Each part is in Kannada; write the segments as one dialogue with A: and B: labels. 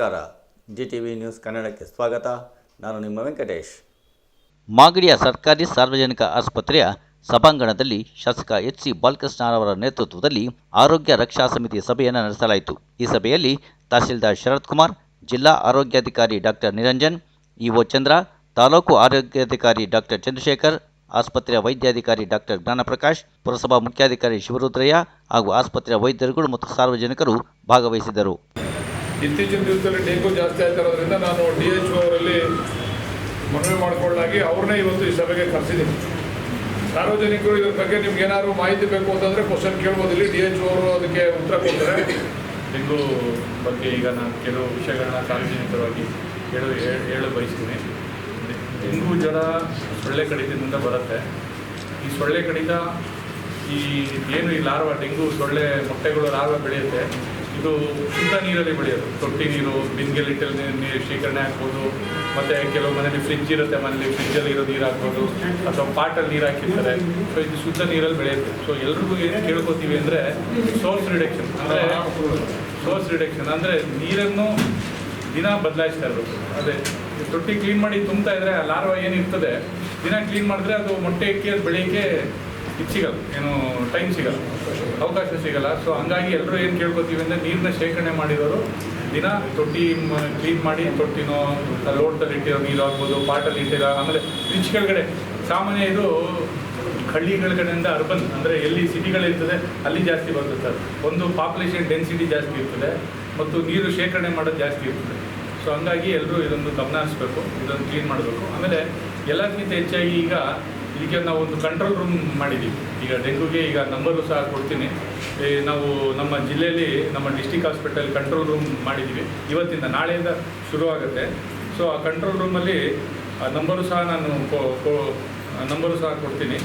A: ನಮಸ್ಕಾರ. ಜಿ ಟಿ ವಿ ನ್ಯೂಸ್ ಕನ್ನಡಕ್ಕೆ ಸ್ವಾಗತ. ನಾನು ನಿಮ್ಮ ವೆಂಕಟೇಶ್.
B: ಮಾಗಡಿಯ ಸರ್ಕಾರಿ ಸಾರ್ವಜನಿಕ ಆಸ್ಪತ್ರೆಯ ಸಭಾಂಗಣದಲ್ಲಿ ಶಾಸಕ ಎಚ್ ಸಿ ಬಾಲಕೃಷ್ಣರವರ ನೇತೃತ್ವದಲ್ಲಿ ಆರೋಗ್ಯ ರಕ್ಷಾ ಸಮಿತಿ ಸಭೆಯನ್ನು ನಡೆಸಲಾಯಿತು. ಈ ಸಭೆಯಲ್ಲಿ ತಹಸೀಲ್ದಾರ್ ಶರತ್ ಕುಮಾರ್, ಜಿಲ್ಲಾ ಆರೋಗ್ಯಾಧಿಕಾರಿ ಡಾಕ್ಟರ್ ನಿರಂಜನ್, ಇಒ ಚಂದ್ರ, ತಾಲೂಕು ಆರೋಗ್ಯಾಧಿಕಾರಿ ಡಾಕ್ಟರ್ ಚಂದ್ರಶೇಖರ್, ಆಸ್ಪತ್ರೆಯ ವೈದ್ಯಾಧಿಕಾರಿ ಡಾಕ್ಟರ್ ಜ್ಞಾನಪ್ರಕಾಶ್, ಪುರಸಭಾ ಮುಖ್ಯಾಧಿಕಾರಿ ಶಿವರುದ್ರಯ್ಯ ಹಾಗೂ ಆಸ್ಪತ್ರೆಯ ವೈದ್ಯರುಗಳು ಮತ್ತು ಸಾರ್ವಜನಿಕರು ಭಾಗವಹಿಸಿದರು
C: ಇತ್ತೀಚಿನ ದಿವಸದಲ್ಲಿ ಡೆಂಗು ಜಾಸ್ತಿ ಆಗ್ತಾ ನಾನು ಡಿ ಎಚ್ ಅವರಲ್ಲಿ ಮನವಿ ಮಾಡಿಕೊಳ್ಳಾಗಿ ಅವ್ರನ್ನೇ ಇವತ್ತು ಈ ಸಭೆಗೆ ಕರೆಸಿದ್ದೀನಿ. ಸಾರ್ವಜನಿಕರು ಇದ್ರ ಬಗ್ಗೆ ನಿಮ್ಗೆ ಏನಾದ್ರು ಮಾಹಿತಿ ಬೇಕು ಅಂತಂದರೆ ಕ್ವಶನ್ ಕೇಳ್ಬೋದು ಇಲ್ಲಿ ಡಿ ಎಚ್ ಅವರು ಅದಕ್ಕೆ ಉತ್ತರ ಕೊಡ್ತಾರೆ.
D: ಡೆಂಗು ಬಗ್ಗೆ ಈಗ ನಾನು ಕೆಲವು ವಿಷಯಗಳನ್ನ ಸಾರ್ವಜನಿಕವಾಗಿ ಹೇಳು ಹೇಳಲು ಹೇಳ ಬಯಸ್ತೀನಿ. ಡೆಂಗು ಜ್ವರ ಸೊಳ್ಳೆ ಕಡಿತದಿಂದ ಬರುತ್ತೆ. ಈ ಸೊಳ್ಳೆ ಕಡಿತ ಈ ಏನು ಈ ಲಾರ್ವ, ಡೆಂಗು ಸೊಳ್ಳೆ ಮೊಟ್ಟೆಗಳು ಲಾರ್ವ ಬೆಳೆಯುತ್ತೆ. ಇದು ಶುದ್ಧ ನೀರಲ್ಲಿ ಬೆಳೆಯೋದು. ತೊಟ್ಟಿ ನೀರು ಬಿಂದಿಗೆಲಿಟ್ಟಲ್ಲಿ ನೀರು ಶೇಖರಣೆ ಹಾಕ್ಬೋದು ಮತ್ತು ಕೆಲವು ಮನೇಲಿ ಫ್ರಿಜ್ ಇರುತ್ತೆ ಮನೇಲಿ ಫ್ರಿಜ್ಜಲ್ಲಿ ಇರೋ ನೀರು ಹಾಕ್ಬೋದು ಅಥವಾ ಪಾಟಲ್ಲಿ ನೀರು ಹಾಕಿರ್ತಾರೆ. ಸೊ ಇದು ಶುದ್ಧ ನೀರಲ್ಲಿ ಬೆಳೆಯುತ್ತೆ. ಸೊ ಎಲ್ರಿಗೂ ಏನು ಕೇಳ್ಕೊತೀವಿ ಅಂದರೆ ಸೋರ್ಸ್ ರಿಡಕ್ಷನ್ ಅಂದರೆ ಸೋರ್ಸ್ ರಿಡಕ್ಷನ್ ಅಂದರೆ ನೀರನ್ನು ದಿನ ಬದಲಾಯಿಸ್ತಾ ಇರಬೇಕು. ಅದೇ ತೊಟ್ಟಿ ಕ್ಲೀನ್ ಮಾಡಿ ತುಂಬ್ತಾ ಇದ್ರೆ ಆ ಲಾರ್ವ ಏನಿರ್ತದೆ, ದಿನ ಕ್ಲೀನ್ ಮಾಡಿದ್ರೆ ಅದು ಮೊಟ್ಟೆ ಇಕ್ಕಿ ಅದು ಬೆಳಿಗ್ಗೆ ಇದು ಸಿಗಲ್ಲ. ಏನು ಟೈಮ್ ಸಿಗಲ್ಲ. ಅವಕಾಶ ಸಿಗಲ್ಲ. ಸೊ ಹಂಗಾಗಿ ಎಲ್ಲರೂ ಏನು ಕೇಳ್ಕೊತೀವಿ ಅಂದರೆ ನೀರನ್ನ ಶೇಖರಣೆ ಮಾಡಿರೋರು ದಿನ ತೊಟ್ಟಿ ಕ್ಲೀನ್ ಮಾಡಿ ತೊಟ್ಟಿನೋ ಲೋಟದಲ್ಲಿ ಇಟ್ಟಿರೋ ನೀರು ಆಗ್ಬೋದು ಪಾಟಲ್ಲಿ ಇಟ್ಟಿರೋ, ಆಮೇಲೆ ಫ್ರಿಜ್ ಕೆಳಗಡೆ. ಸಾಮಾನ್ಯ ಇದು ಹಳ್ಳಿಗಳ ಕಡೆಯಿಂದ ಅರ್ಬನ್ ಅಂದರೆ ಎಲ್ಲಿ ಸಿಟಿಗಳಿರ್ತದೆ ಅಲ್ಲಿ ಜಾಸ್ತಿ ಬರ್ತದೆ ಸರ್. ಒಂದು ಪಾಪ್ಯುಲೇಷನ್ ಡೆನ್ಸಿಟಿ ಜಾಸ್ತಿ ಇರ್ತದೆ ಮತ್ತು ನೀರು ಶೇಖರಣೆ ಮಾಡೋದು ಜಾಸ್ತಿ ಇರ್ತದೆ. ಸೊ ಹಂಗಾಗಿ ಎಲ್ಲರೂ ಇದೊಂದು ಗಮನ ಹರಿಸ್ಬೇಕು, ಇದೊಂದು ಕ್ಲೀನ್ ಮಾಡಬೇಕು. ಆಮೇಲೆ ಎಲ್ಲಕ್ಕಿಂತ ಹೆಚ್ಚಾಗಿ ಈಗ ಇದಕ್ಕೆ ನಾವು ಒಂದು ಕಂಟ್ರೋಲ್ ರೂಮ್ ಮಾಡಿದ್ದೀವಿ. ಈಗ ಡೆಂಗ್ಯೂಗೆ ಈಗ ನಂಬರು ಸಹ ಕೊಡ್ತೀನಿ. ನಾವು ನಮ್ಮ ಜಿಲ್ಲೆಯಲ್ಲಿ, ನಮ್ಮ ಡಿಸ್ಟಿಕ್ ಹಾಸ್ಪಿಟಲ್ ಕಂಟ್ರೋಲ್ ರೂಮ್ ಮಾಡಿದ್ದೀವಿ. ಇವತ್ತಿಂದ ನಾಳೆಯಿಂದ ಶುರುವಾಗುತ್ತೆ. ಸೊ ಆ ಕಂಟ್ರೋಲ್ ರೂಮಲ್ಲಿ ನಂಬರು ಸಹ ನಾನು ನಂಬರು ಸಹ ಕೊಡ್ತೀನಿ.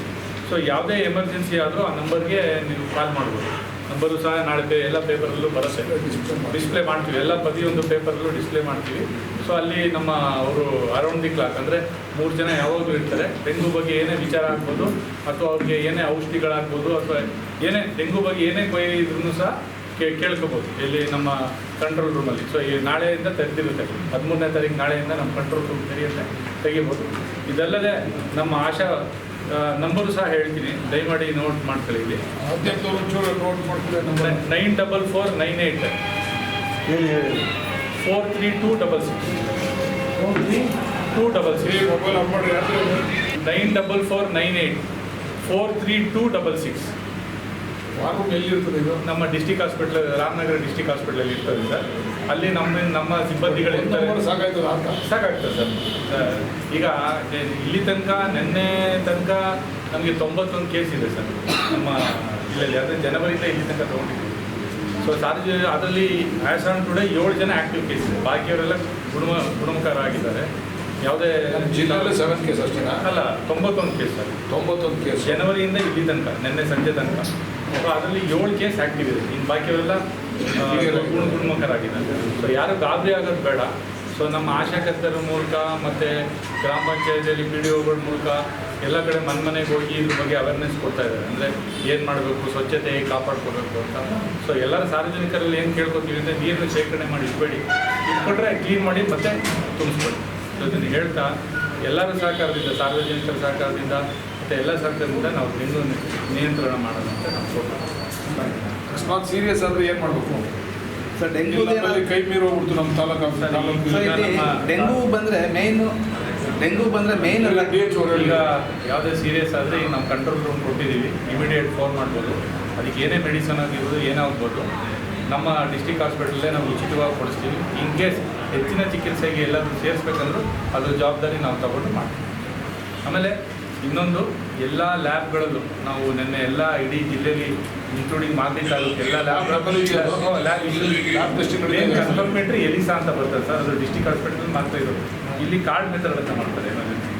D: ಸೊ ಯಾವುದೇ ಎಮರ್ಜೆನ್ಸಿ ಆದರೂ ಆ ನಂಬರ್ಗೆ ನೀವು ಕಾಲ್ ಮಾಡ್ಬೋದು. ನಂಬರು ಸಹ ನಾಳೆ ಎಲ್ಲ ಪೇಪರಲ್ಲೂ ಬರುತ್ತೆ. ಡಿಸ್ಪ್ಲೇ ಮಾಡ್ತೀವಿ. ಎಲ್ಲ ಪ್ರತಿಯೊಂದು ಪೇಪರಲ್ಲೂ ಡಿಸ್ಪ್ಲೇ ಮಾಡ್ತೀವಿ. ಸೊ ಅಲ್ಲಿ ನಮ್ಮ ಅವರು ಅರೌಂಡ್ ದಿ ಕ್ಲಾಕ್ ಅಂದರೆ ಮೂರು ಜನ ಯಾವಾಗಲೂ ಇರ್ತಾರೆ. ಡೆಂಗು ಬಗ್ಗೆ ಏನೇ ವಿಚಾರ ಆಗ್ಬೋದು, ಅಥವಾ ಅವ್ರಿಗೆ ಏನೇ ಔಷಧಿಗಳಾಗ್ಬೋದು, ಅಥವಾ ಏನೇ ಡೆಂಗು ಬಗ್ಗೆ ಏನೇ ಕೊಯ್ ಇದ್ರೂ ಸಹ ಕೇ ಕೇಳ್ಕೊಬೋದು. ಇಲ್ಲಿ ನಮ್ಮ ಕಂಟ್ರೋಲ್ ರೂಮಲ್ಲಿ ಸೊ ಈ ನಾಳೆಯಿಂದ ತೆರೆದಿರುತ್ತೆ ಹದಿಮೂರನೇ ತಾರೀಕು ನಾಳೆಯಿಂದ ನಮ್ಮ ಕಂಟ್ರೋಲ್ ರೂಮ್ ತೆರೆಯುತ್ತೆ ತೆಗಿಬೋದು. ಇದಲ್ಲದೆ ನಮ್ಮ ಆಶಾ ನಂಬರು ಸಹ ಹೇಳ್ತೀನಿ. ದಯಮಾಡಿ ನೋಟ್ ಮಾಡ್ಕೊಳ್ಳಿ ಇಲ್ಲಿ. Nine double four nine eight four three two double six. Two double six.
C: Mobile number ಯಾರು
D: nine double four nine eight four three two double six.
C: War room ಎಲ್ಲಿರ್ತದೆ ಇದು?
D: ನಮ್ಮ ಡಿಸ್ಟಿಕ್ ಹಾಸ್ಪಿಟ್ಲ್ ರಾಮನಗರ ಡಿಸ್ಟಿಕ್ ಹಾಸ್ಪಿಟ್ಲಲ್ಲಿ ಇರ್ತದೆ ಸರ್. ಅಲ್ಲಿ ನಮ್ಮ ನಮ್ಮ ಸಿಬ್ಬಂದಿಗಳು
C: ಸಾಕಾಯ್ತದ ಅಂತ?
D: ಸಾಕಾಗ್ತದೆ ಸರ್. ಈಗ ಇಲ್ಲಿ ತನಕ ನಿನ್ನೆ ತನಕ ನಮಗೆ ತೊಂಬತ್ತೊಂದು ಕೇಸ್ ಇದೆ ಸರ್. ನಮ್ಮ ಜಿಲ್ಲೆಯಲ್ಲಿ ಅಂದರೆ ಜನವರಿಯಿಂದ ಇಲ್ಲಿ ತನಕ ತೊಗೊಂಡಿದ್ದೀವಿ. ಸೊ ಸಾರ್ವಜ ಅದರಲ್ಲಿ ಆ್ಯಸ್ ಆನ್ ಟುಡೇ ಏಳು ಜನ ಆ್ಯಕ್ಟಿವ್ ಕೇಸ್ ಇದೆ. ಬಾಕಿಯವರೆಲ್ಲ ಗುಣಮ ಗುಣಮುಖರಾಗಿದ್ದಾರೆ. ಯಾವುದೇ
C: ಜಿಲ್ಲೆಯಲ್ಲಿ ಸೆವೆನ್ ಕೇಸ್ ಅಷ್ಟೇ
D: ಅಲ್ಲ ತೊಂಬತ್ತೊಂದು ಕೇಸ್ ಸರ್.
C: ತೊಂಬತ್ತೊಂದು ಕೇಸ್
D: ಜನವರಿಯಿಂದ ಇಲ್ಲಿ ತನಕ ನಿನ್ನೆ ಸಂಜೆ ತನಕ. ಸೊ ಅದರಲ್ಲಿ ಏಳು ಕೇಸ್ ಆ್ಯಕ್ಟಿವ್ ಇದೆ. ಇನ್ನು ಬಾಕಿ ಅವೆಲ್ಲ ಗುಣ ಗುಣಮುಖರಾಗಿದ್ದಾರೆ. ಸೊ ಯಾರು ಗಾಬರಿ ಆಗೋದು ಬೇಡ. ಸೊ ನಮ್ಮ ಆಶಾಕರ್ತರ ಮೂಲಕ ಮತ್ತು ಗ್ರಾಮ ಪಂಚಾಯತಿಯಲ್ಲಿ ಪಿ ಡಿ ಒಗಳ ಮೂಲಕ ಎಲ್ಲ ಕಡೆ ಮನೆ ಮನೆಗೆ ಹೋಗಿ ಇದ್ರ ಬಗ್ಗೆ ಅವೇರ್ನೆಸ್ ಕೊಡ್ತಾ ಇದ್ದಾರೆ. ಅಂದರೆ ಏನು ಮಾಡಬೇಕು ಸ್ವಚ್ಛತೆ ಹೇಗೆ ಕಾಪಾಡ್ಕೋಬೇಕು ಅಂತ. ಸೊ ಎಲ್ಲರ ಸಾರ್ವಜನಿಕರಲ್ಲಿ ಏನು ಕೇಳ್ಕೊತೀವಿ ಅಂದರೆ ನೀರನ್ನು ಶೇಖರಣೆ ಮಾಡಿ ಇಟ್ಬೇಡಿ. ಇಟ್ಕೊಟ್ರೆ ಕ್ಲೀನ್ ಮಾಡಿ ಮತ್ತೆ ತುಂಬಿಸ್ಬೇಡಿ ಸೊ ಇದನ್ನು ಹೇಳ್ತಾ ಎಲ್ಲರ ಸಹಕಾರದಿಂದ ಸಾರ್ವಜನಿಕರ ಸಹಕಾರದಿಂದ ಮತ್ತು ಎಲ್ಲ ಸರ್ಕಾರದಿಂದ ನಾವು ಡೆಂಗು ನಿಯಂತ್ರಣ ಮಾಡೋಣ ಅಂತ ನಾವು ಕೋರ್ಟ್
C: ಅಕಸ್ಮಾತ್ ಸೀರಿಯಸ್ ಆದ್ರೆ ಏನು ಮಾಡಬೇಕು?
E: ಸರ್
C: ಡೆಂಗ್ಯೂ ಕೈ ಮೀರಿ ಹೋಗ್ಬಿಡ್ತು ನಮ್ಮ ತಾಲೂಕು ಡೆಂಗ್ಯೂ
E: ಬಂದರೆ ಇಲ್ಲಿ ಡೆಂಗು ಬಂದ್ರೆ ಮೇನ್ ಡೆಂಗು ಬಂದ್ರೆ ಮೇನ್ ಅಲ್ಲ
C: ಡಿ ಎಚ್
D: ಈಗ ಯಾವುದೇ ಸೀರಿಯಸ್ ಆದರೆ ಈಗ ನಾವು ಕಂಟ್ರೋಲ್ ರೂಮ್ ಕೊಟ್ಟಿದ್ದೀವಿ. ಇಮಿಡಿಯೇಟ್ ಫೋನ್ ಮಾಡ್ಬೋದು. ಅದಕ್ಕೆ ಏನೇ ಮೆಡಿಸನ್ ಆಗಿರ್ಬೋದು ಏನಾಗ್ಬೋದು ನಮ್ಮ ಡಿಸ್ಟಿಕ್ ಹಾಸ್ಪಿಟಲ್ಲೇ ನಾವು ಉಚಿತವಾಗಿ ಕೊಡಿಸ್ತೀವಿ. ಇನ್ ಕೇಸ್ ಹೆಚ್ಚಿನ ಚಿಕಿತ್ಸೆಗೆ ಎಲ್ಲಾದರೂ ಸೇರಿಸ್ಬೇಕಂದ್ರೂ ಅದ್ರ ಜವಾಬ್ದಾರಿ ನಾವು ತಗೊಂಡು ಮಾಡ್ತೀವಿ. ಆಮೇಲೆ ಇನ್ನೊಂದು ಎಲ್ಲ ಲ್ಯಾಬ್ಗಳಲ್ಲೂ ನಾವು ನಿನ್ನೆ ಎಲ್ಲ ಇಡೀ ಜಿಲ್ಲೆಯಲ್ಲಿ ಇನ್ಕ್ಲೂಡಿಂಗ್ ಮಾರ್ಕೆಟ್ ತಾಲೂಕು ಎಲ್ಲ ಲ್ಯಾಬ್ ಕನ್ಫರ್ಮೇಟ್ರಿ ಎಲಿಸಾ ಅಂತ ಬರ್ತದೆ ಸರ್. ಅದು ಡಿಸ್ಟಿಕ್ ಹಾಸ್ಪಿಟಲ್ ಮಾಡ್ತಾ ಇರೋದು. ಇಲ್ಲಿ ಕಾರ್ಡ್ ಮೆಥಡ್ ಅಂತ ಮಾಡ್ತಾರೆ emergency.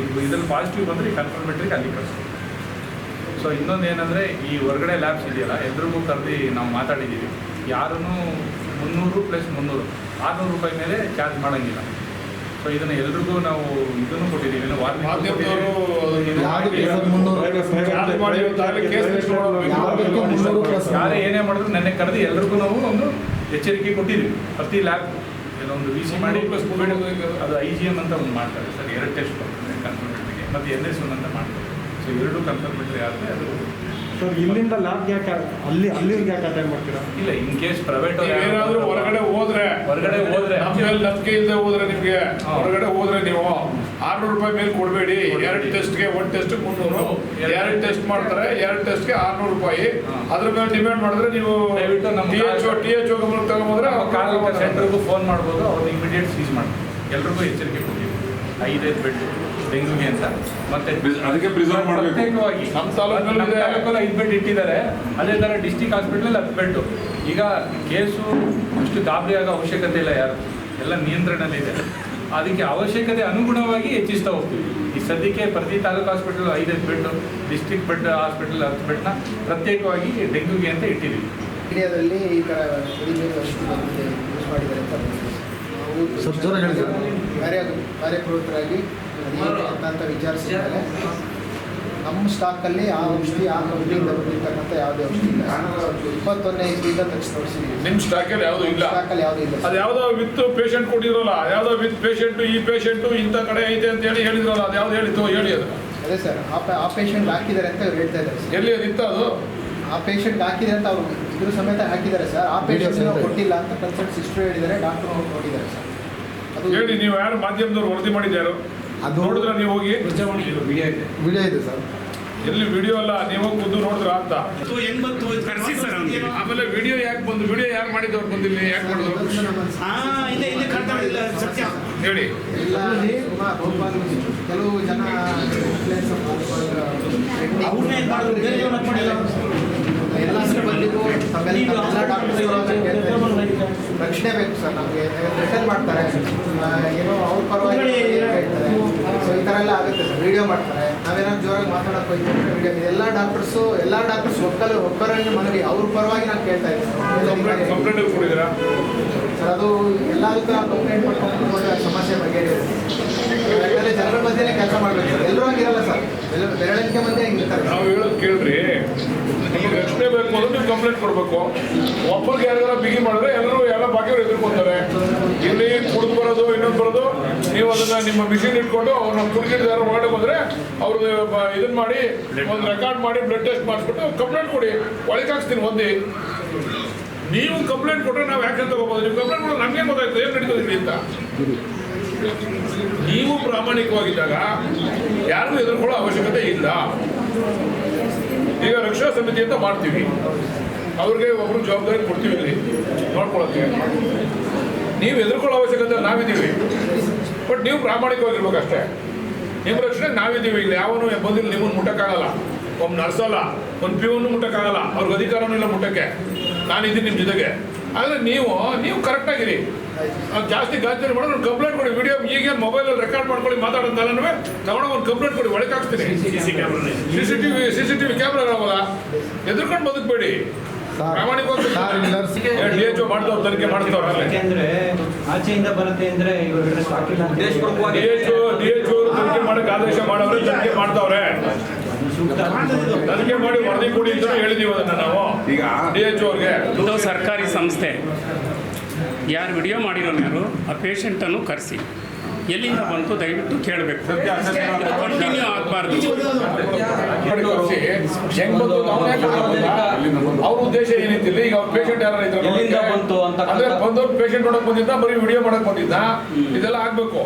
D: ಇದು ಇದ್ರಲ್ಲಿ ಪಾಸಿಟಿವ್ ಬಂದರೆ ಕನ್ಫರ್ಮೇಟ್ರಿಗೆ ಅಲ್ಲಿ ಕಳಿಸ್ತೀವಿ ಸೊ ಇನ್ನೊಂದು ಏನಂದರೆ ಈ ಹೊರಗಡೆ ಲ್ಯಾಬ್ಸ್ ಇದೆಯಲ್ಲ ಎಲ್ರಿಗೂ ಕರೆದು ನಾವು ಮಾತಾಡಿದ್ದೀವಿ. ಯಾರೂ ಮುನ್ನೂರು ಪ್ಲಸ್ ಮುನ್ನೂರು. ಆರುನೂರು ರೂಪಾಯಿ ಮೇಲೆ ಚಾರ್ಜ್ ಮಾಡೋಂಗಿಲ್ಲ. ಸೊ ಇದನ್ನು ಎಲ್ರಿಗೂ ನಾವು ಇದನ್ನು ಕೊಟ್ಟಿದ್ದೀವಿ. ಯಾರೇ ಏನೇ ಮಾಡಿದ್ರು ನೆನ್ನೆ ಕರೆದು ಎಲ್ರಿಗೂ ನಾವು ಒಂದು ಎಚ್ಚರಿಕೆ ಕೊಟ್ಟಿದ್ದೀವಿ. ಪ್ರತಿ ಲ್ಯಾಬ್ ಕೆಲವೊಂದು ವಿ ಸಿ ಮಾಡಿ
C: ಪ್ಲಸ್ ಕೋವಿಡ್
D: ಅದು ಐ ಜಿ ಎಂ ಅಂತ ಒಂದು ಮಾಡ್ತಾರೆ. ಸರ್ ಎರಡು ಟೆಸ್ಟ್ ಬರ್ತದೆ ಕನ್ಫರ್ಮೆಂಟ್ಗೆ ಮತ್ತು ಎನ್ ಎಸ್ ಒನ್ ಅಂತ ಮಾಡ್ತಾರೆ. ಸೊ ಎರಡು ಕನ್ಫರ್ಮೆಟ್ರಿ ಆದರೆ ಅದು
F: ಸರ್ ಇಲ್ಲಿಂದ ಲ್ಯಾಬ್ ಯಾಕೆ ಅಲ್ಲಿ ಅಲ್ಲಿಗೆ ಯಾಕೆ ಅಟೆಂಡ್ ಮಾಡ್ತೀರಾ?
D: ಇಲ್ಲ ಇನ್ ಕೇಸ್ ಪ್ರೈವೇಟ್
C: ಏನಾದ್ರೂ ಹೊರಗಡೆ ಹೋದ್ರೆ ಮೇಲೆ ನಂಬಿಕೆ ಇಲ್ಲದೆ ಹೋದ್ರೆ ನಿಮ್ಗೆ ಹೊರಗಡೆ ಹೋದ್ರೆ ನೀವು ಆರ್ನೂರು ರೂಪಾಯಿ ಮೇಲೆ ಕೊಡಬೇಡಿ. ಎರಡು ಟೆಸ್ಟ್ಗೆ ಒಂದು ಟೆಸ್ಟ್ ಮುನ್ನೂರು.
D: ಎರಡು
C: ಟೆಸ್ಟ್. ಮಾಡ್ತಾರೆ ಎರಡು ಟೆಸ್ಟ್ಗೆ ಆರ್ನೂರು ರೂಪಾಯಿ. ಅದ್ರ ಮೇಲೆ ಡಿಮ್ಯಾಂಡ್ ಮಾಡಿದ್ರೆ ನೀವು ಟಿ ಎಚ್ ಟಿ ಎಚ್ ಗಮನಕ್ಕೆ ತಗೊಂಡ್ರೆ
D: ಕಾರ್ಮಿಕ ಸೆಂಟರ್ಗೂ ಫೋನ್ ಮಾಡ್ಬೋದು ಅವ್ರು ಇಮಿಡಿಯೇಟ್ ಸೀಸ್ ಮಾಡ್ತಾರೆ ಎಲ್ರಿಗೂ ಎಚ್ಚರಿಕೆ ಕೊಡಿ ಐದೈದು ಬೆಡ್. ಡೆಂಗ್ಯೂಗೆ ಅಂತ. ಮತ್ತೆ
G: ಅದಕ್ಕೆ ಪ್ರಿಸರ್ವ್ ಮಾಡಬೇಕು.
D: ಪ್ರತ್ಯೇಕವಾಗಿ
C: ನಮ್ಮ ತಾಲೂಕಲ್ಲಿ
D: ಐದು ಬೆಡ್ ಇಟ್ಟಿದ್ದಾರೆ. ಅದೇ ಥರ ಡಿಸ್ಟಿಕ್ ಹಾಸ್ಪಿಟ್ಲಲ್ಲಿ ಹತ್ತು ಬೆಡ್ ಈಗ ಕೇಸು ಅಷ್ಟು ಗಾಬರಿ ಆಗೋ ಅವಶ್ಯಕತೆ ಇಲ್ಲ ಯಾರು. ಎಲ್ಲ ನಿಯಂತ್ರಣದಲ್ಲಿದೆ ಅದಕ್ಕೆ ಅವಶ್ಯಕತೆ ಅನುಗುಣವಾಗಿ ಹೆಚ್ಚಿಸ್ತಾ ಹೋಗ್ತೀವಿ. ಈ ಸದ್ಯಕ್ಕೆ ಪ್ರತಿ ತಾಲೂಕು ಹಾಸ್ಪಿಟಲ್ ಐದೈದು ಬೆಡ್ ಡಿಸ್ಟಿಕ್ ಬೆಡ್ ಹಾಸ್ಪಿಟಲ್ ಹತ್ತು ಬೆಡ್ನ ಪ್ರತ್ಯೇಕವಾಗಿ ಡೆಂಗ್ಯೂಗೆ ಅಂತ ಇಟ್ಟಿದ್ದೀವಿ.
H: ಇಂಡಿಯಾದಲ್ಲಿ ಈ ಥರ ಯೂಸ್ ಮಾಡಿದ್ದಾರೆ ಅಂತ ಕಾರ್ಯ ಕಾರ್ಯಪ್ರವೃತ್ತರಾಗಿ ಅಂತ ಅಂತ ವಿಚಾರಿಸಿದ ಮೇಲೆ ನಮ್ಮ ಸ್ಟಾಕಲ್ಲಿ ಆ ಔಷಧಿ ಆ ಕಂಪ್ನಿಯಿಂದ ಬಂದಿರ್ತಕ್ಕಂಥ ಯಾವುದೇ ಔಷಧಿ ಇಲ್ಲ. ಇಪ್ಪತ್ತೊಂದನೇ ಇಸ್ವಿಯಿಂದ ತೆಗೆಸಿ ತೋರಿಸಿದ್ದೀವಿ
C: ನಿಮ್ಮ ಸ್ಟಾಕಲ್ಲಿ ಯಾವುದು ಇಲ್ಲ?
H: ಸ್ಟಾಕಲ್ಲಿ ಯಾವುದೂ ಇಲ್ಲ.
C: ಅದು ಯಾವುದೋ ವಿತ್ ಪೇಷಂಟ್ ಕೊಟ್ಟಿರೋಲ್ಲ ಯಾವುದೋ ವಿತ್ ಪೇಷಂಟ್ ಈ ಪೇಷಂಟು ಇಂಥ ಕಡೆ ಐತೆ ಅಂತ ಹೇಳಿ ಹೇಳಿದ್ರಲ್ಲ ಅದು ಯಾವ್ದು ಹೇಳಿತ್ತು ಹೇಳಿ ಅದು.
H: ಅದೇ ಸರ್ ಆ ಪೇ- ಆ ಪೇಷಂಟ್ ಹಾಕಿದ್ದಾರೆ ಅಂತ ಹೇಳ್ತಾ ಇದ್ದಾರೆ ಸರ್.
C: ಎಲ್ಲಿ ಅದು ಇತ್ತು ಅದು?
H: ಆ ಪೇಷಂಟ್ ಹಾಕಿದೆ ಅಂತ ಅವರು ಇದ್ರ ಸಮೇತ ಹಾಕಿದ್ದಾರೆ ಸರ್. ಆ ಪೇಷಂಟ್ ಕೊಟ್ಟಿಲ್ಲ ಅಂತ ಕನ್ಸಲ್ಟ್ ಸಿಸ್ಟರ್ ಹೇಳಿದ್ದಾರೆ ಡಾಕ್ಟರ್ ನೋಡಿದ್ದಾರೆ ಸರ್. ಅದು
C: ಹೇಳಿ ನೀವು ಯಾರು ಮಾಧ್ಯಮದವ್ರು ವರದಿ ಮಾಡಿದ್ಯಾರು?
H: ಅದು-
C: ನೋಡಿದ್ರ ನೀವು ಹೋಗಿ
H: ವಿಡಿಯೋ ಇದೆ. ಸರ್.
C: ಎಲ್ಲಿ ವಿಡಿಯೋ ಅಲ್ಲ ನೀವು ಖುದ್ದು ನೋಡಿದ್ರ ಅಂತ.
I: ಹೆಂಗ್ ಬಂತು ಕರ್ಸಿ ಸರ್
C: ಆಮೇಲೆ ವಿಡಿಯೋ ಯಾಕೆ ಬಂದು ವಿಡಿಯೋ ಯಾರು ಮಾಡಿದವ್ರು ಬಂದಿಲ್ಲ ಯಾಕೆ ಮಾಡಿದ್ರು?
I: ಸತ್ಯ.
C: ಹೇಳಿ.
H: ಕೆಲವು ಜನ ಪ್ಲೇಸ್ ಮಾಡ್ಕೊಂಡು
I: ಅವ್ರನ್ನೇ ಏನ್ ಮಾಡಿದ್ರು? ಬೇರೆ ಜನ ಮಾಡಿಲ್ಲ.
H: ಎಲ್ಲ ಡಾಕ್ಟರ್ಸ್ ರಕ್ಷಣೆ ಬೇಕು ಸರ್ ನಮಗೆ ರಿಟರ್ನ್ ಮಾಡ್ತಾರೆ. ಏನೋ ಅವ್ರ ಪರವಾಗಿ ಹೇಳ್ತಾರೆ ಈ ಥರ ಎಲ್ಲ ಆಗುತ್ತೆ ಸರ್. ವೀಡಿಯೋ ಮಾಡ್ತಾರೆ. ನಾವೇನಾದ್ರು ಜೋರಾಗಿ ಮಾತಾಡೋಕೆ ಹೋಗ್ತೀವಿ ವೀಡಿಯೋ ಎಲ್ಲ ಡಾಕ್ಟರ್ಸು ಎಲ್ಲ ಡಾಕ್ಟರ್ಸ್ ಒಕ್ಕಲು ಒಕ್ಕರಲ್ಲಿ ಮನವಿ ಅವ್ರ ಪರವಾಗಿ ನಾನು ಕೇಳ್ತಾ ಇದ್ದೀನಿ. ಸರ್ ಅದು ಎಲ್ಲದಕ್ಕೂ ನಾವು ಕಂಪ್ಲೇಂಟ್ ಮಾಡ್ಕೊಂಡು ಹೋದ ಸಮಸ್ಯೆ ಬಗ್ಗೆ ಯಾಕಂದರೆ ಜನರ ಮಧ್ಯೆನೇ ಕೆಲಸ ಮಾಡಬೇಕು ಸರ್. ಎಲ್ಲರೂ ಹಂಗಿರಲ್ಲ ಸರ್. ಎಲ್ಲ ಬೆರಳಿಕೆ ಮಧ್ಯೆ ಹಂಗಿರ್ತಾರೆ
C: ನಾವು ಹೇಳೋದು ಕೇಳ್ರಿ. ನಿಮಗೆ ರಕ್ಷಣೆ ಬೇಕು ಅಂದ್ರೆ ನೀವು ಕಂಪ್ಲೇಂಟ್ ಕೊಡಬೇಕು. ಒಬ್ಬರಿಗೆ ಯಾರಿಗಾರ ಬಿಗಿ ಮಾಡಿದ್ರೆ ಎಲ್ಲರೂ ಎಲ್ಲ ಬಾಕಿಯವರು ಎದುರ್ಕೊತಾರೆ. ಇಲ್ಲಿ ಕುಡಿದು ಬರೋದು ಇನ್ನೊಂದು ಬರೋದು ಅದನ್ನ ನಿಮ್ಮ ಮಿಷಿನ್ ಇಟ್ಕೊಂಡು ಅವ್ರು ನಮ್ಮ ಯಾರು ಒಳಗಡೆ ಬಂದ್ರೆ ಅವ್ರದ್ದು ಇದನ್ನ ಮಾಡಿ ಒಂದು ರೆಕಾರ್ಡ್ ಮಾಡಿ ಬ್ಲಡ್ ಟೆಸ್ಟ್ ಮಾಡಿಸ್ಬಿಟ್ಟು ಕಂಪ್ಲೇಂಟ್ ಕೊಡಿ. ಒಳಗೆ ಹಾಕ್ಸ್ತೀನಿ ಒಂದಿ ನೀವು ಕಂಪ್ಲೇಂಟ್ ಕೊಟ್ಟರೆ ನಾವು ಯಾಕೆ ತಗೋಬೋದು ನೀವು ಕಂಪ್ಲೇಂಟ್ ಕೊಟ್ಟರೆ ನಮಗೆ ಗೊತ್ತಾಯ್ತು? ಏನು ನಡೀತದೆ ಇಲ್ಲಿ ಅಂತ? ನೀವು ಪ್ರಾಮಾಣಿಕವಾಗಿದ್ದಾಗ ಯಾರಿಗೂ ಎದುರ್ಕೊಳ್ಳೋ ಅವಶ್ಯಕತೆ ಇಲ್ಲ. ಈಗ ರಕ್ಷಣಾ ಸಮಿತಿ ಅಂತ ಮಾಡ್ತೀವಿ. ಅವ್ರಿಗೆ ಒಬ್ರು ಜವಾಬ್ದಾರಿ ಕೊಡ್ತೀವಿ ಇಲ್ಲಿ. ನೋಡ್ಕೊಳತ್ತೀವಿ ನೀವು ಎದುರ್ಕೊಳ್ಳೋ ಅವಶ್ಯಕತೆ ನಾವಿದ್ದೀವಿ. ಬಟ್ ನೀವು ಪ್ರಾಮಾಣಿಕವಾಗಿರ್ಬೇಕಷ್ಟೇ ನಿಮ್ಮ ರಕ್ಷಣೆ ನಾವಿದ್ದೀವಿ ಇಲ್ಲಿ. ಯಾವನು ಬಂದಿಲ್ಲ ನಿಮ್ಮನ್ನು ಮುಟ್ಟಕ್ಕಾಗಲ್ಲ. ಒಮ್ಮೆ ನರ್ಸಲ್ಲ ಒಂದು ಪ್ಯೂನು ಮುಟ್ಟಕ್ಕಾಗಲ್ಲ. ಅವ್ರಿಗೆ ಅಧಿಕಾರನೂ ಇಲ್ಲ ಮುಟ್ಟಕ್ಕೆ. ನಾನಿದ್ದೀನಿ ನಿಮ್ಮ ಜೊತೆಗೆ. ಆದರೆ ನೀವು ನೀವು ಕರೆಕ್ಟಾಗಿರಿ ಅದು ಜಾಸ್ತಿ ಗಾಂಚಲಿ ಮಾಡೋದು ಒಂದು ಕಂಪ್ಲೇಂಟ್ ಕೊಡಿ. ವಿಡಿಯೋ ಈಗ ಮೊಬೈಲಲ್ಲಿ ರೆಕಾರ್ಡ್ ಮಾಡ್ಕೊಳ್ಳಿ ಮಾತಾಡೋದಲ್ಲ ತಗೊಂಡು ಒಂದು ಕಂಪ್ಲೇಂಟ್ ಕೊಡಿ ಒಳಗೆ ಹಾಕ್ತೀನಿ C C TV C C T V camera ಇರೋವಲ್ಲ ಎದುರ್ಕೊಂಡು ಬದುಕಬೇಡಿ. ತನಿಖೆ ಮಾಡ್ತಾವ್ರೆ
F: ಯಾಕೆಂದ್ರೆ ಆಚೆಯಿಂದ ಬರುತ್ತೆ ಅಂದ್ರೆ ಇವಾಗ ಸ್ಟಾಕ್ ಇಲ್ಲ ಅಂತ
C: ತನಿಖೆ ಮಾಡಕ್ಕೆ ಆದೇಶ ಮಾಡವ್ರೆ ತನಿಖೆ ಮಾಡ್ತಾವ್ರೆ. ತನಿಖೆ ಮಾಡಿ ವರದಿ ಕೊಡಿ ಅಂತ ಹೇಳಿದೀವಿ ಅದನ್ನ ನಾವು.
G: ಈಗ
C: ಡಿ ಎಚ್ ಅವ್ರಿಗೆ.
J: ಇದು ಸರ್ಕಾರಿ ಸಂಸ್ಥೆ ಯಾರು ವಿಡಿಯೋ ಮಾಡಿರೋ ಯಾರು ಆ ಪೇಷಂಟನ್ನು ಕರೆಸಿ. ಎಲ್ಲಿಂದ ಬಂತು ದಯವಿಟ್ಟು ಕೇಳಬೇಕು. ಕಂಟಿನ್ಯೂ ಆಗಬಾರ್ದು.
C: ಅವ್ರ ಉದ್ದೇಶ ಏನಿತ್ತಿಲ್ಲ ಈಗ ಅವ್ರ ಪೇಷಂಟ್ ಯಾರು
F: ಎಲ್ಲಿಂದ ಬಂತು ಅಂತ
C: ಅಂದ್ರೆ ಬಂದವ್ರು ಪೇಷಂಟ್ ನೋಡಕ್ ಬಂದಿದ್ದ ಬರೀ ವಿಡಿಯೋ ಮಾಡಕ್ ಬಂದಿದ್ದ. ಇದೆಲ್ಲ ಆಗ್ಬೇಕು.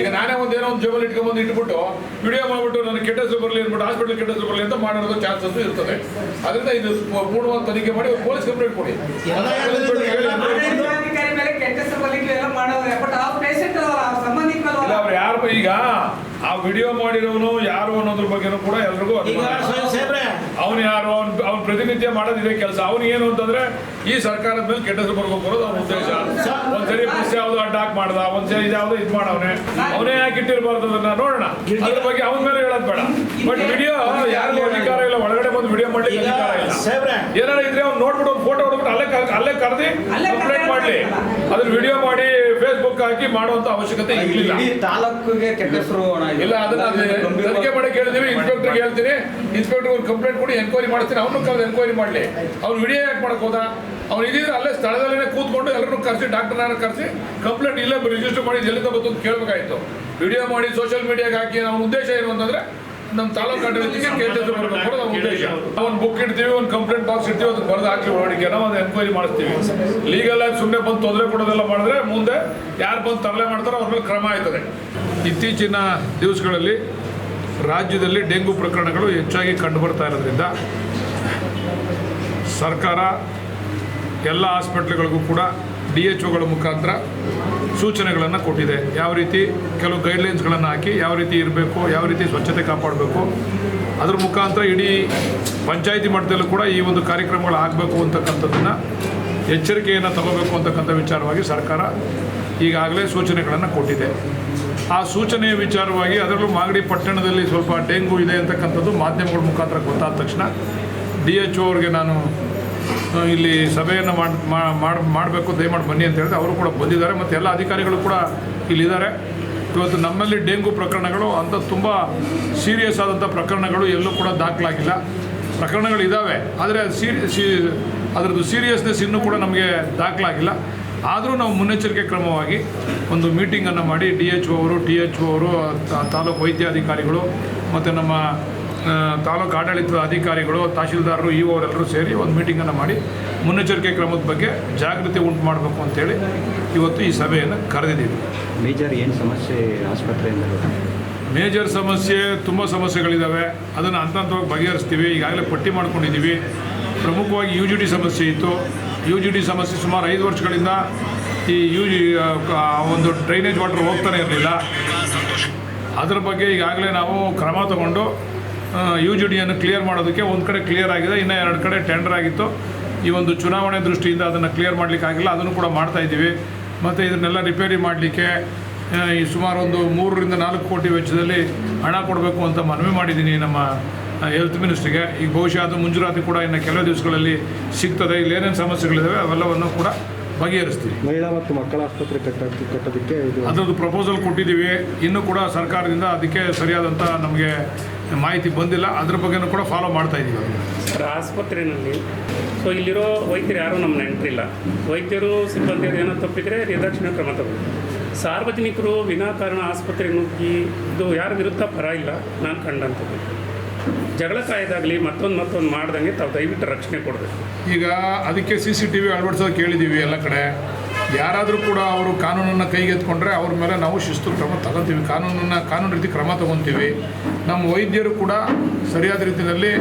C: ಈಗ ನಾನೇ ಒಂದ್ ಏನೋ ಒಂದು ಜೋಬಲ್ಲಿ ಇಟ್ಕೊಂಡ್ಬಂದು ಇಟ್ಬಿಟ್ಟು ವಿಡಿಯೋ ಮಾಡ್ಬಿಟ್ಟು ನನಗೆ ಕೆಟ್ಟ ಹೆಸರು ಬರಲಿ ಅಂದ್ಬಿಟ್ಟು ಹಾಸ್ಪಿಟಲ್ ಕೆಟ್ಟ ಹೆಸರು ಬರಲಿ ಅಂತ ಮಾಡೋದು ಚಾನ್ಸಸ್ ಇರ್ತದೆ. ಅದರಿಂದ ಇದು ಪೂರ್ಣ ತನಿಖೆ ಮಾಡಿ ಪೊಲೀಸ್ ಕಂಪ್ಲೇಂಟ್ ಕೊಡಿ
K: ಜಿಲ್ಲಾಧಿಕಾರಿ ಮೇಲೆ ಕೆಟ್ಟ ಹೆಸರು ಬರ್ಲಿಕ್ಕೆ ಎಲ್ಲ ಮಾಡೋರೆ ಬಟ್ ಆ ಪೇಷಂಟ್ ಸಂಬಂಧಿಕರಲ್ಲ
C: ಇಲ್ಲ ಅವ್ರು ಯಾರು ಈಗ ಆ ವಿಡಿಯೋ ಮಾಡಿರೋನು ಯಾರು ಅನ್ನೋದ್ರ ಬಗ್ಗೆನೂ ಕೂಡ ಎಲ್ರಿಗೂ. ಅವನು ಯಾರು ಅವ್ನ ಅವ್ನ ಪ್ರತಿನಿತ್ಯ ಮಾಡೋದಿದೆ ಕೆಲಸ. ಅವನು ಏನು ಅಂತಂದ್ರೆ ಈ ಸರ್ಕಾರದ ಮೇಲೆ ಕೆಟ್ಟ ಬರ್ಕೊ ಅವ್ನ ಉದ್ದೇಶ. ಒಂದ್ಸರಿ ಬಸ್ ಯಾವ್ದು ಅಟ್ಯಾಕ್ ಮಾಡ್ದ ಒಂದ್ಸರಿ ಇದ್ಯಾವ್ದು ಇದು ಮಾಡವನೆ. ಅವನೇ ಯಾಕೆ ಇಟ್ಟಿರ್ಬಾರ್ದು ಅದನ್ನ ನೋಡೋಣ. ಅದ್ರ ಬಗ್ಗೆ ಅವನ ಮೇಲೆ ಹೇಳೋದ್ ಬೇಡ. ಬಟ್ ವಿಡಿಯೋ ಯಾರಿಗೂ ಅಧಿಕಾರ ಇಲ್ಲ ಒಳಗಡೆ ಬಂದು ವಿಡಿಯೋ ಮಾಡ್ಲಿಕ್ಕೆ ಅಧಿಕಾರ ಇಲ್ಲ. ಏನಾರ ಇದ್ರೆ ಅವ್ನು ನೋಡ್ಬಿಟ್ಟು ಫೋಟೋ ಹೊಡ್ಬಿಟ್ಟು ಅಲ್ಲೇ ಅಲ್ಲೇ ಕರೆದಿ
K: ಅಪ್ಲೈಟ್
C: ಕಂಪ್ಲೇಂಟ್ ಮಾಡ್ಲಿ. ಅದ್ರ ವಿಡಿಯೋ ಮಾಡಿ ಹಾಕಿ ಮಾಡುವಂತ ಅವಶ್ಯಕತೆ ಇರಲಿಲ್ಲ
F: ತಾಲೂಕಿಗೆ ಕೆಟ್ಟ ಹೆಸರು ಅಣ್ಣ
C: ಇಲ್ಲ ಅದನ್ನ ತನಿಖೆ ಮಾಡಿ ಕೇಳಿದೀವಿ ಇನ್ಸ್ಪೆಕ್ಟರ್ಗೆ ಹೇಳ್ತೀನಿ. ಇನ್ಸ್ಪೆಕ್ಟರ್ ಒಂದು ಕಂಪ್ಲೇಂಟ್ ಕೊಡಿ ಎನ್ಕ್ವೈರಿ ಮಾಡ್ತೀನಿ ಅವನು ಕರೆದು ಎನ್ಕ್ವೈರಿ ಮಾಡಲಿ. ಅವ್ನು ವಿಡಿಯೋ ಯಾಕೆ ಮಾಡಕ್ ಹೋದ? ಅವ್ನು ಇದ್ರೆ ಅಲ್ಲೇ ಸ್ಥಳದಲ್ಲೇ ಕೂತ್ಕೊಂಡು ಎಲ್ಲರನ್ನು ಕರೆಸಿ ಡಾಕ್ಟರ್ನ ಕರೆಸಿ ಕಂಪ್ಲೇಂಟ್ ಇಲ್ಲ ರಿಜಿಸ್ಟರ್ ಮಾಡಿ ಎಲ್ಲಿಂದ ಬಂತು ಅಂತ ಕೇಳಬೇಕಾಯ್ತು. ವಿಡಿಯೋ ಮಾಡಿ ಸೋಷಿಯಲ್ ಮೀಡಿಯಾಗೆ ಹಾಕಿ ನಮ್ಮ ಉದ್ದೇಶ ಏನು ಅಂತಂದ್ರೆ ನಮ್ಮ ತಾಲೂಕು ಆಡಳಿತಕ್ಕೆ ಕೇಂದ್ರ ಬರಬೇಕು. ಉದ್ದೇಶ. ಒಂದು ಬುಕ್ ಇಡ್ತೀವಿ, ಒಂದು ಕಂಪ್ಲೇಂಟ್ ಬಾಕ್ಸ್ ಇಡ್ತೀವಿ ಅದಕ್ಕೆ ಬರೆದು ಹಾಕಿ ಹೊರಡಿಕೆ. ನಾವು ಒಂದು ಎನ್ಕ್ವೈರಿ ಮಾಡಿಸ್ತೀವಿ. ಲೀಗಲ್ ಆಗಿ ಸುಮ್ಮನೆ ಬಂದು ತೊಂದರೆ ಕೊಡೋದೆಲ್ಲ ಮಾಡಿದ್ರೆ ಮುಂದೆ ಯಾರು ಬಂದು ತರಲೆ ಮಾಡ್ತಾರೋ ಅವ್ರ ಮೇಲೆ ಕ್ರಮ ಆಯ್ತದೆ. ಇತ್ತೀಚಿನ ದಿವಸಗಳಲ್ಲಿ ರಾಜ್ಯದಲ್ಲಿ ಡೆಂಗು ಪ್ರಕರಣಗಳು ಹೆಚ್ಚಾಗಿ ಕಂಡುಬರ್ತಾ ಇರೋದ್ರಿಂದ ಸರ್ಕಾರ ಎಲ್ಲ ಹಾಸ್ಪಿಟ್ಲ್ಗಳಿಗೂ ಕೂಡ ಡಿ ಎಚ್ ಒಗಳ ಮುಖಾಂತರ ಸೂಚನೆಗಳನ್ನು ಕೊಟ್ಟಿದೆ. ಯಾವ ರೀತಿ ಕೆಲವು ಗೈಡ್ಲೈನ್ಸ್ಗಳನ್ನು ಹಾಕಿ ಯಾವ ರೀತಿ ಇರಬೇಕು, ಯಾವ ರೀತಿ ಸ್ವಚ್ಛತೆ ಕಾಪಾಡಬೇಕು, ಅದ್ರ ಮುಖಾಂತರ ಇಡೀ ಪಂಚಾಯಿತಿ ಮಟ್ಟದಲ್ಲೂ ಕೂಡ ಈ ಒಂದು ಕಾರ್ಯಕ್ರಮಗಳು ಆಗಬೇಕು ಅಂತಕ್ಕಂಥದ್ದನ್ನು ಎಚ್ಚರಿಕೆಯನ್ನು ತಗೋಬೇಕು ಅಂತಕ್ಕಂಥ ವಿಚಾರವಾಗಿ ಸರ್ಕಾರ ಈಗಾಗಲೇ ಸೂಚನೆಗಳನ್ನು ಕೊಟ್ಟಿದೆ. ಆ ಸೂಚನೆಯ ವಿಚಾರವಾಗಿ ಅದರಲ್ಲೂ ಮಾಗಡಿ ಪಟ್ಟಣದಲ್ಲಿ ಸ್ವಲ್ಪ ಡೆಂಗು ಇದೆ ಅಂತಕ್ಕಂಥದ್ದು ಮಾಧ್ಯಮಗಳ ಮುಖಾಂತರ ಗೊತ್ತಾದ ತಕ್ಷಣ ಡಿ ಎಚ್ ಒ ಅವ್ರಿಗೆ ನಾನು ಇಲ್ಲಿ ಸಭೆಯನ್ನು ಮಾಡಿ ಮಾಡಬೇಕು, ದಯಮಾಡಿ ಬನ್ನಿ ಅಂತ ಹೇಳಿದ್ರೆ ಅವರು ಕೂಡ ಬಂದಿದ್ದಾರೆ ಮತ್ತು ಎಲ್ಲ ಅಧಿಕಾರಿಗಳು ಕೂಡ ಇಲ್ಲಿದ್ದಾರೆ. ಇವತ್ತು ನಮ್ಮಲ್ಲಿ ಡೆಂಗು ಪ್ರಕರಣಗಳು ಅಂತ ತುಂಬ ಸೀರಿಯಸ್ ಆದಂಥ ಪ್ರಕರಣಗಳು ಎಲ್ಲೂ ಕೂಡ ದಾಖಲಾಗಿಲ್ಲ. ಪ್ರಕರಣಗಳಿದ್ದಾವೆ ಆದರೆ ಸೀರಿ, ಸೀ, ಅದರದ್ದು ಸೀರಿಯಸ್ನೆಸ್ ಇನ್ನೂ ಕೂಡ ನಮಗೆ ದಾಖಲಾಗಿಲ್ಲ. ಆದರೂ ನಾವು ಮುನ್ನೆಚ್ಚರಿಕೆ ಕ್ರಮವಾಗಿ ಒಂದು ಮೀಟಿಂಗನ್ನು ಮಾಡಿ, ಡಿ ಎಚ್ ಒ ಅವರು, ಟಿ ಎಚ್ ಒ ಅವರು ತಾಲೂಕು ವೈದ್ಯಾಧಿಕಾರಿಗಳು ಮತ್ತು ನಮ್ಮ ತಾಲೂಕು ಆಡಳಿತದ ಅಧಿಕಾರಿಗಳು ತಹಶೀಲ್ದಾರರು ಇ ಅವರೆಲ್ಲರೂ ಸೇರಿ ಒಂದು ಮೀಟಿಂಗನ್ನು ಮಾಡಿ ಮುನ್ನೆಚ್ಚರಿಕೆ ಕ್ರಮದ ಬಗ್ಗೆ ಜಾಗೃತಿ ಉಂಟು ಮಾಡಬೇಕು ಅಂತೇಳಿ ಇವತ್ತು ಈ ಸಭೆಯನ್ನು ಕರೆದಿದ್ದೀವಿ.
F: ಮೇಜರ್ ಏನು ಸಮಸ್ಯೆ ಆಸ್ಪತ್ರೆಯಿಂದ?
C: ಮೇಜರ್ ಸಮಸ್ಯೆ ತುಂಬ ಸಮಸ್ಯೆಗಳಿದ್ದಾವೆ ಅದನ್ನು ಹಂತ ಹಂತವಾಗಿ ಬಗೆಹರಿಸ್ತೀವಿ. ಈಗಾಗಲೇ ಪಟ್ಟಿ ಮಾಡ್ಕೊಂಡಿದ್ದೀವಿ ಪ್ರಮುಖವಾಗಿ ಯು ಜಿ ಡಿ ಸಮಸ್ಯೆ ಇತ್ತು. ಯು ಜಿ ಡಿ ಸಮಸ್ಯೆ ಸುಮಾರು ಐದು ವರ್ಷಗಳಿಂದ ಈ ಯು ಜಿ ಒಂದು ಡ್ರೈನೇಜ್ ವಾಟರ್ ಹೋಗ್ತಾನೆ ಇರಲಿಲ್ಲ. ಅದರ ಬಗ್ಗೆ ಈಗಾಗಲೇ ನಾವು ಕ್ರಮ ತಗೊಂಡು ಯು ಜಿ ಡಿಯನ್ನು ಕ್ಲಿಯರ್ ಮಾಡೋದಕ್ಕೆ ಒಂದು ಕಡೆ ಕ್ಲಿಯರ್ ಆಗಿದೆ ಇನ್ನು ಎರಡು ಕಡೆ ಟೆಂಡರ್ ಆಗಿತ್ತು. ಈ ಒಂದು ಚುನಾವಣೆ ದೃಷ್ಟಿಯಿಂದ ಅದನ್ನು ಕ್ಲಿಯರ್ ಮಾಡಲಿಕ್ಕೆ ಆಗಿಲ್ಲ ಅದನ್ನು ಕೂಡ ಮಾಡ್ತಾ ಇದ್ದೀವಿ. ಮತ್ತು ಇದನ್ನೆಲ್ಲ ರಿಪೇರಿ ಮಾಡಲಿಕ್ಕೆ ಈ ಸುಮಾರು ಒಂದು ಮೂರರಿಂದ ನಾಲ್ಕು ಕೋಟಿ ವೆಚ್ಚದಲ್ಲಿ ಹಣ ಕೊಡಬೇಕು ಅಂತ ಮನವಿ ಮಾಡಿದ್ದೀನಿ ನಮ್ಮ ಹೆಲ್ತ್ ಮಿನಿಸ್ಟ್ರಿಗೆ ಈಗ ಬಹುಶಃ ಅದು ಮುಂಜೂರಾತಿ ಕೂಡ ಇನ್ನು ಕೆಲವು ದಿವಸಗಳಲ್ಲಿ ಸಿಗ್ತದೆ. ಇಲ್ಲಿ ಏನೇನು ಸಮಸ್ಯೆಗಳಿದ್ದಾವೆ ಅವೆಲ್ಲವನ್ನು ಕೂಡ ಬಗೆಹರಿಸ್ತೀವಿ.
F: ಮಹಿಳಾ ಮತ್ತು ಮಕ್ಕಳ ಆಸ್ಪತ್ರೆ ಕಟ್ಟ ಕಟ್ಟೋದಕ್ಕೆ
C: ಅದರದ್ದು ಪ್ರಪೋಸಲ್ ಕೊಟ್ಟಿದ್ದೀವಿ. ಇನ್ನೂ ಕೂಡ ಸರ್ಕಾರದಿಂದ ಅದಕ್ಕೆ ಸರಿಯಾದಂಥ ನಮಗೆ ಮಾಹಿತಿ ಬಂದಿಲ್ಲ ಅದ್ರ ಬಗ್ಗೆನೂ ಕೂಡ ಫಾಲೋ ಮಾಡ್ತಾ ಇದ್ದೀವಿ.
J: ಸರ್ ಆಸ್ಪತ್ರೆಯಲ್ಲಿ ಸೊ ಇಲ್ಲಿರೋ ವೈದ್ಯರು ಯಾರೂ ನಮ್ಮ ನೆಂಟರಿಲ್ಲ ವೈದ್ಯರು ಸಿಬ್ಬಂದಿಯರು ಏನೋ ತಪ್ಪಿದರೆ ನಿರ್ದಾಕ್ಷಿಣ್ಯ ಕ್ರಮ ತಗೊಳ್ಳಿ ಸಾರ್ವಜನಿಕರು ವಿನಾಕಾರಣ ಆಸ್ಪತ್ರೆ ನುಗ್ಗಿ ಇದು ಯಾರ ವಿರುದ್ಧ ಪರ ಇಲ್ಲ ನಾನು ಕಂಡಂಥದ್ದು ಜಗಳ ಕಾಯ್ದಾಗಲಿ ಮತ್ತೊಂದು ಮತ್ತೊಂದು ಮಾಡ್ದಂಗೆ ತಾವು ದಯವಿಟ್ಟು ರಕ್ಷಣೆ ಕೊಡಬೇಕು.
C: ಈಗ ಅದಕ್ಕೆ ಸಿ ಸಿ ಟಿ ವಿ ಅಳವಡಿಸೋದು ಕೇಳಿದ್ದೀವಿ ಎಲ್ಲ ಕಡೆ. ಯಾರಾದರೂ ಕೂಡ ಅವರು ಕಾನೂನನ್ನು ಕೈಗೆತ್ಕೊಂಡ್ರೆ ಅವ್ರ ಮೇಲೆ ನಾವು ಶಿಸ್ತು ಕ್ರಮ ತಗೊತೀವಿ. ಕಾನೂನನ್ನು ಕಾನೂನು ರೀತಿ ಕ್ರಮ ತಗೊತೀವಿ. ನಮ್ಮ ವೈದ್ಯರು ಕೂಡ ಸರಿಯಾದ ರೀತಿಯಲ್ಲಿ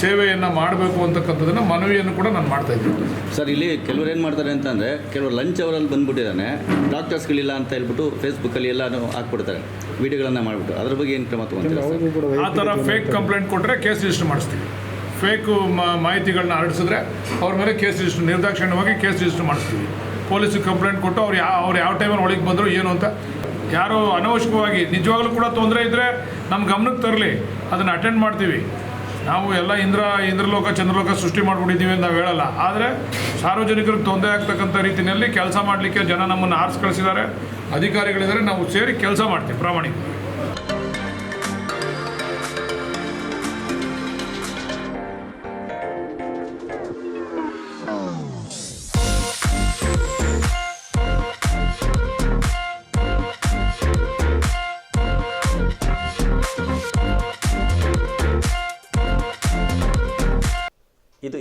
C: ಸೇವೆಯನ್ನು ಮಾಡಬೇಕು ಅಂತಕ್ಕಂಥದ್ದನ್ನು ಮನವಿಯನ್ನು ಕೂಡ ನಾನು ಮಾಡ್ತಾ ಇದ್ದೀನಿ.
B: ಸರ್ ಇಲ್ಲಿ ಕೆಲವರು ಏನು ಮಾಡ್ತಾರೆ ಅಂತಂದರೆ ಕೆಲವರು ಲಂಚ್ ಅವರಲ್ಲಿ ಬಂದುಬಿಟ್ಟಿದ್ದಾನೆ ಡಾಕ್ಟರ್ಸ್ಗಳಿಲ್ಲ ಅಂತ ಹೇಳ್ಬಿಟ್ಟು ಫೇಸ್ಬುಕ್ಕಲ್ಲಿ ಎಲ್ಲನೂ ಹಾಕ್ಬಿಡ್ತಾರೆ. ವಿಡಿಯೋಗಳನ್ನು ಮಾಡಿಬಿಟ್ಟು. ಅದ್ರ ಬಗ್ಗೆ ಏನು ಕ್ರಮ ತೊಗೊತೀರಾ ಸರ್?
C: ಆ ಥರ ಫೇಕ್ ಕಂಪ್ಲೇಂಟ್ ಕೊಟ್ಟರೆ ಕೇಸ್ ರಿಜಿಸ್ಟರ್ ಮಾಡಿಸ್ತೀವಿ. ಫೇಕು ಮಾಹಿತಿಗಳನ್ನ ಹರಡಿಸಿದ್ರೆ ಅವ್ರ ಮೇಲೆ ಕೇಸ್ ರಿಜಿಸ್ಟರ್ ನಿರ್ದಾಕ್ಷಿಣ್ಯವಾಗಿ ಕೇಸ್ ರಿಜಿಸ್ಟರ್ ಮಾಡಿಸ್ತೀವಿ. ಪೊಲೀಸಿಗೆ ಕಂಪ್ಲೇಂಟ್ ಕೊಟ್ಟು ಅವ್ರು ಯಾವ ಅವ್ರು ಯಾವ ಟೈಮಲ್ಲಿ ಒಳಗೆ ಬಂದರು, ಏನು ಅಂತ. ಯಾರು ಅನವಶ್ಯಕವಾಗಿ ನಿಜವಾಗ್ಲೂ ಕೂಡ ತೊಂದರೆ ಇದ್ದರೆ ನಮ್ಮ ಗಮನಕ್ಕೆ ತರಲಿ, ಅದನ್ನು ಅಟೆಂಡ್ ಮಾಡ್ತೀವಿ. ನಾವು ಎಲ್ಲ ಇಂದ್ರ, ಇಂದ್ರಲೋಕ, ಚಂದ್ರಲೋಕ ಸೃಷ್ಟಿ ಮಾಡಿಬಿಟ್ಟಿದ್ದೀವಿ ಅಂತ ನಾವು ಹೇಳಲ್ಲ. ಆದರೆ ಸಾರ್ವಜನಿಕರಿಗೆ ತೊಂದರೆ ಆಗ್ತಕ್ಕಂಥ ರೀತಿಯಲ್ಲಿ ಕೆಲಸ ಮಾಡಲಿಕ್ಕೆ ಜನ ನಮ್ಮನ್ನು ಆರಿಸಿ ಅಧಿಕಾರಿಗಳಿದ್ದಾರೆ, ನಾವು ಸೇರಿ ಕೆಲಸ ಮಾಡ್ತೀವಿ ಪ್ರಾಮಾಣಿಕ